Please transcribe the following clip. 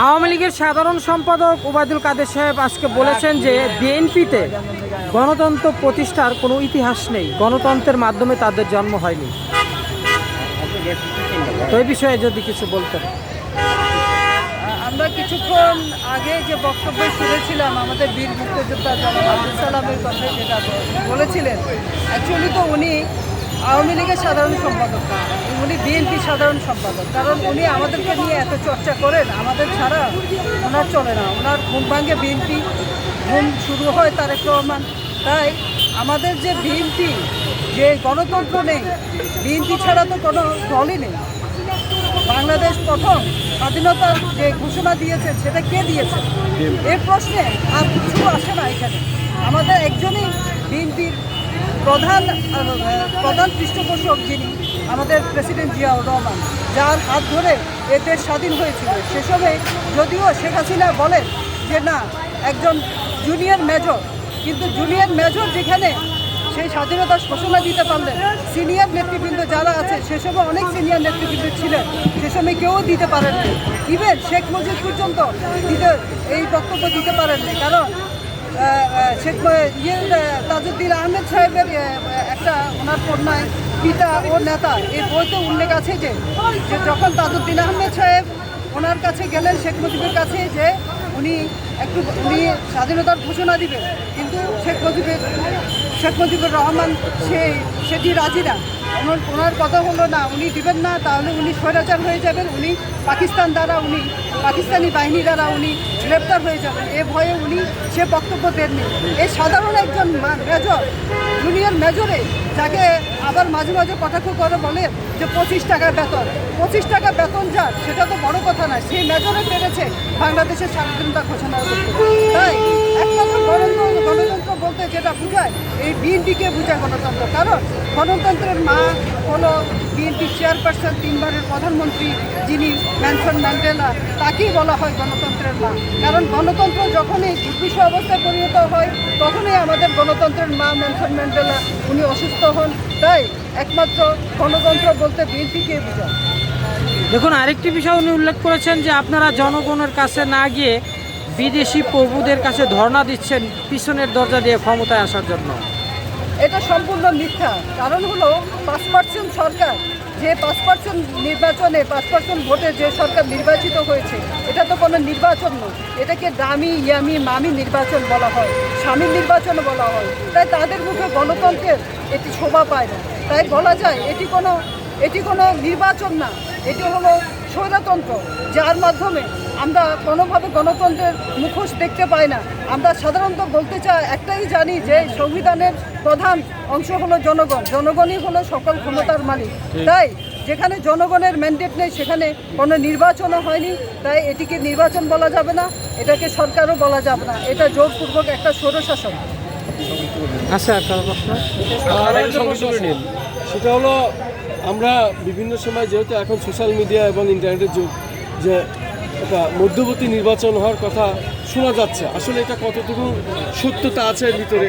আওয়ামী লীগের সাধারণ সম্পাদক ওবায়দুল কাদের সাহেব আজকে বলেছেন যে বিএনপিতে গণতন্ত্র প্রতিষ্ঠার কোনো ইতিহাস নেই। গণতন্ত্রের মাধ্যমে তাদের জন্ম হয়নি। তো এই বিষয়ে যদি কিছু বলতেন। আমরা কিছুক্ষণ আগে যে বক্তব্য শুনেছিলাম, আমাদের বীর মুক্তিযোদ্ধা জনাব আব্দুল সালামের কথা যেটা বলেছিলেন অ্যাকচুয়ালি তো উনি আওয়ামী লীগের সাধারণ সম্পাদক না উনি বিএনপি সাধারণ সম্পাদক। কারণ উনি আমাদেরকে নিয়ে এত চর্চা করেন আমাদের ছাড়া ওনার চলে না। ওনার ঘুম ভাঙ্গে বিএনপি ঘুম শুরু হয় তারেক রহমান। তাই আমাদের যে বিএনপি যে গণতন্ত্র নেই বিএনপি ছাড়া তো কোনো দলই নেই। বাংলাদেশ প্রথম স্বাধীনতার যে ঘোষণা দিয়েছে সেটা কে দিয়েছে? এর প্রশ্নে আর কিছু আসে না এখানে। আমাদের একজনই বিএনপির প্রধান প্রধান পৃষ্ঠপোষক যিনি, আমাদের প্রেসিডেন্ট জিয়াউর রহমান, যার হাত ধরে এ দেশ স্বাধীন হয়েছিল। সে সময় যদিও শেখ হাসিনা বলেন যে, না, একজন জুনিয়র মেজর কিন্তু জুনিয়র মেজর যেখানে সেই স্বাধীনতার ঘোষণা দিতে পারলেন সিনিয়র নেতৃবৃন্দ যারা আছে সে সময় অনেক সিনিয়র নেতৃবৃন্দ ছিলেন। সে সময় কেউ দিতে পারেননি ইভেন শেখ মুজিব পর্যন্ত দিতে, এই বক্তব্য দিতে পারেননি কারণ শেখ ইয়ে তাজউদ্দিন আহমেদ সাহেবের একটা ওনার কন্যায়, পিতা ও নেতা এই বইতে উল্লেখ আছে যে যে যখন তাজুদ্দিন আহমেদ সাহেব ওনার কাছে গেলেন শেখ মুজিবের কাছে যে উনি একটু, উনি স্বাধীনতার ঘোষণা দিবেন, কিন্তু শেখ মুজিবের, শেখ মুজিবুর রহমান সে, সেটি রাজি না। ওনার কথা হলো না, উনি দিবেন না, তাহলে উনি স্বৈরাচার হয়ে যাবেন, উনি পাকিস্তান দ্বারা, উনি পাকিস্তানি বাহিনী দ্বারা উনি গ্রেপ্তার হয়ে যাবেন। এ ভয়ে উনি সে বক্তব্য দেননি। এই সাধারণ একজন মেজর জুনিয়র মেজরে যাকে আবার মাঝে মাঝে কটাক্ষ করে বলে যে পঁচিশ টাকা বেতন। পঁচিশ টাকা বেতন যার সেটা তো বড় কথা না, সেই মেজরে পেরেছে বাংলাদেশের স্বাধীনতা ঘোষণা তাই গণতন্ত্র বলতে যেটা বোঝায়, এই বিএনপিকে বোঝায় গণতন্ত্র। কারণ গণতন্ত্রের মা তিনবারের প্রধানমন্ত্রী যিনি তাকেই বলা হয় গণতন্ত্রের মা। কারণ গণতন্ত্র যখনই দুর্বিষ অবস্থায় পরিণত হয়, তখনই আমাদের গণতন্ত্রের মা ম্যানসন ম্যান্ডেলা, উনি অসুস্থ হন। তাই একমাত্র গণতন্ত্র বলতে বিএনপিকে বোঝায়। দেখুন, আরেকটি বিষয় উনি উল্লেখ করেছেন যে আপনারা জনগণের কাছে না গিয়ে বিদেশি প্রভুদের কাছে ধর্ণা দিচ্ছেন পিছনের দরজা দিয়ে ক্ষমতায় আসার জন্য। এটা সম্পূর্ণ মিথ্যা। কারণ হলো পাঁচ পার্সেন্ট সরকার, যে পাঁচ পার্সেন্ট নির্বাচনে পাঁচ পার্সেন্ট ভোটে যে সরকার নির্বাচিত হয়েছে, এটা তো কোনো নির্বাচন নয়। এটাকে দামি, ইয়ামি, মামি নির্বাচন বলা হয়, স্বামীর নির্বাচন বলা হয়। তাই তাদের মুখে গণতন্ত্রের এটি শোভা পায় না। তাই বলা যায়, এটি কোনো এটি কোনো নির্বাচন না। এটি হলো স্বৈরতন্ত্র, যার মাধ্যমে আমরা কোনোভাবে গণতন্ত্রের মুখোশ দেখতে পাই না। আমরা সাধারণত বলতে চাই একটাই জানি যে সংবিধানের প্রধান অংশ হলো জনগণ। জনগণই হলো সকল ক্ষমতার মালিক। তাই যেখানে জনগণের ম্যান্ডেট নেই সেখানে কোনো নির্বাচনও হয়নি। তাই এটিকে নির্বাচন বলা যাবে না এটাকে সরকারও বলা যাবে না। এটা জোরপূর্বক একটা স্বৈরশাসন। আচ্ছা সেটা হলো আমরা বিভিন্ন সময় যেহেতু এখন সোশ্যাল মিডিয়া এবং ইন্টারনেটের যুগ যে মধ্যবর্তী নির্বাচন হওয়ার কথা শোনা যাচ্ছে। আসলে এটা কতটুকু সত্যতা আছে এর ভিতরে?